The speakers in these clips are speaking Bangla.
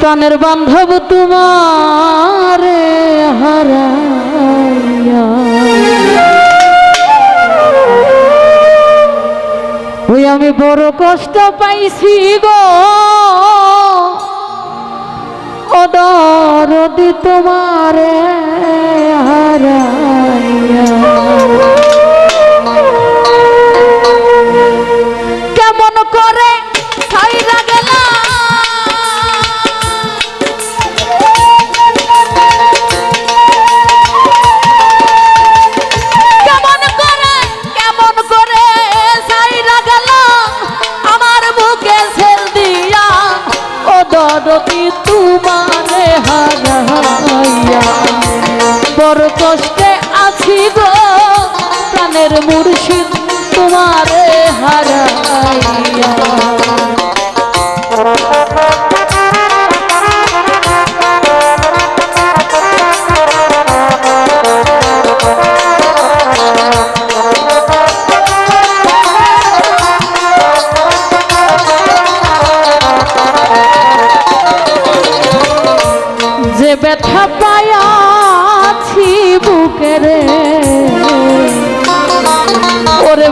প্রাণের বান্ধব তোমার হারাইয়া। ওই আমি বড় কষ্ট পাইছি গো। ও দরদি তোমারে হারাইয়া। প্রাণের মুর্শিদ তোমারে হারাইয়া।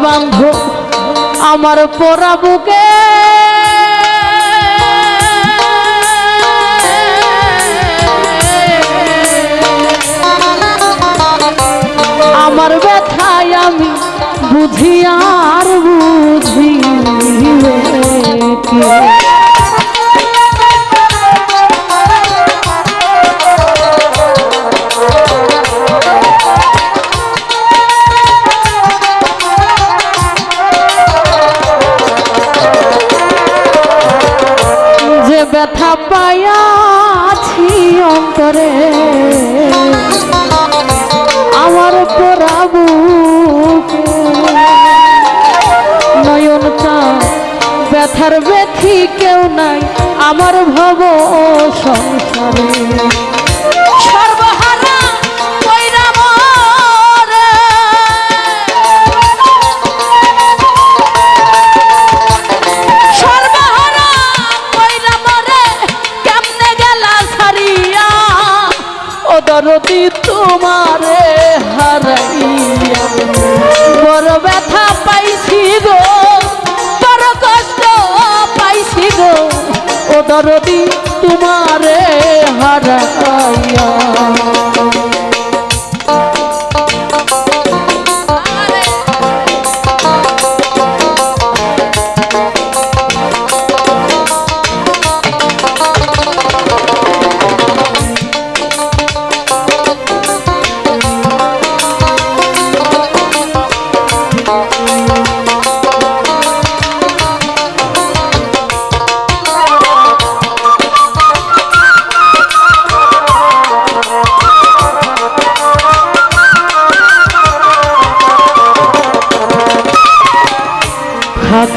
ওরে বান্ধ আমার পোড়া বুকে। আমার ব্যথায় আমি বুঝি আর বুঝি ব্যথার ব্যথি কেউ নাই আমার ভব সংসারে। সর্বহারা দরদি তোমারে হারাইয়া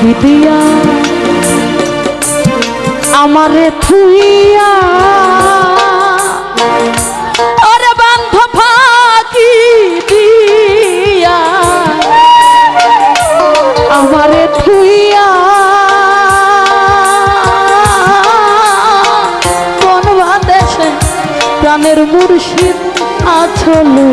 ফাঁকি দিয়া আমারে থুইয়া। ওরে আমারে থুইয়া। কোন বাদেশে প্রাণের মুর্শিদ আছলু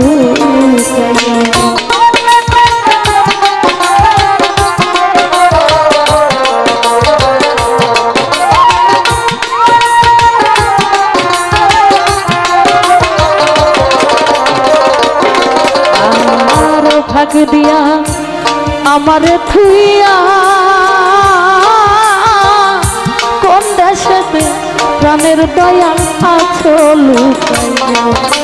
ভাগ দিয়া আমার থুইয়া কোন দেশেতে প্রাণের দয়া আছো লুকাইয়া?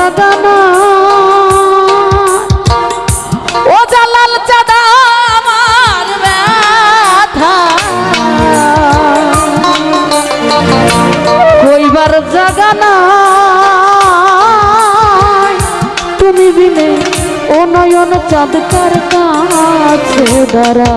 বলবার ও জালাল চাঁদা আমার ব্যথা। কইবার জাগানা তুমি বিনে ও নয়ন চাঁদ কার কাছে দাঁড়া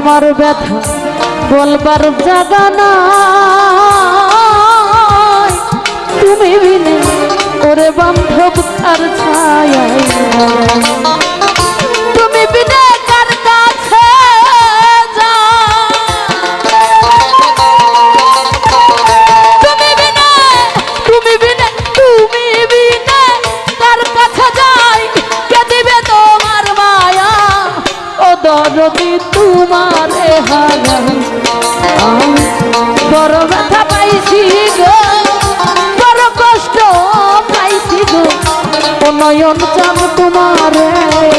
আমার ব্যথা বলবার জাগানা তুমি বিনে ওরে বান্ধব তার ছায় নয়ন চান তোমার হারাই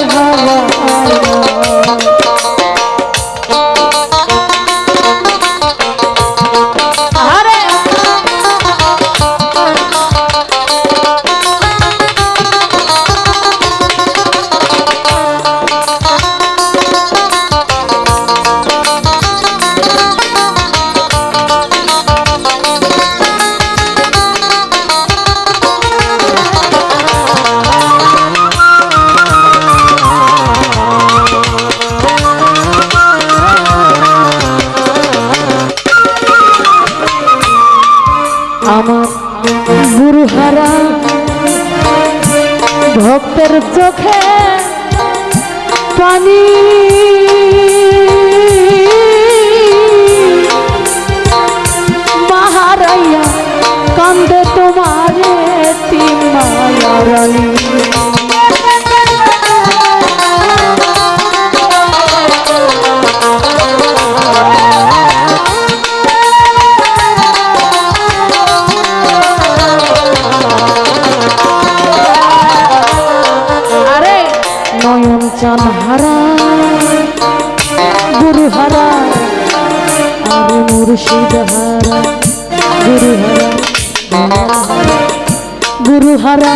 আমার গুরুহারা ভক্তের চোখে পানি। মাহারাইয়া কান্দে তোমারে তিন মায়া আরে নয়ন চান হারা, গুরু হারা আরে মুর্শিদ হারা, গুরু হারা গুরু হারা,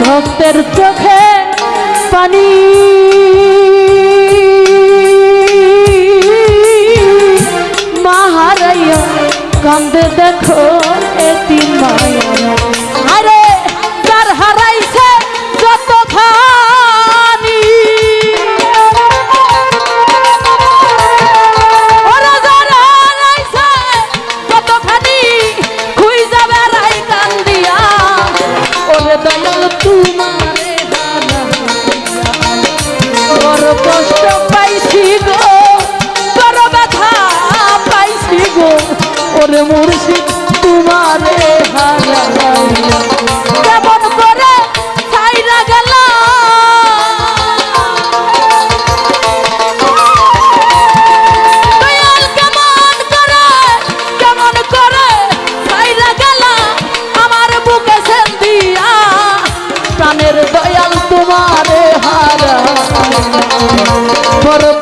ভক্তের চোখে পানি। দয়াল তোমারে বড় কষ্ট পাইছি গো বড় ব্যথা পাইছি গো। ওরে মুর্শিদ বড়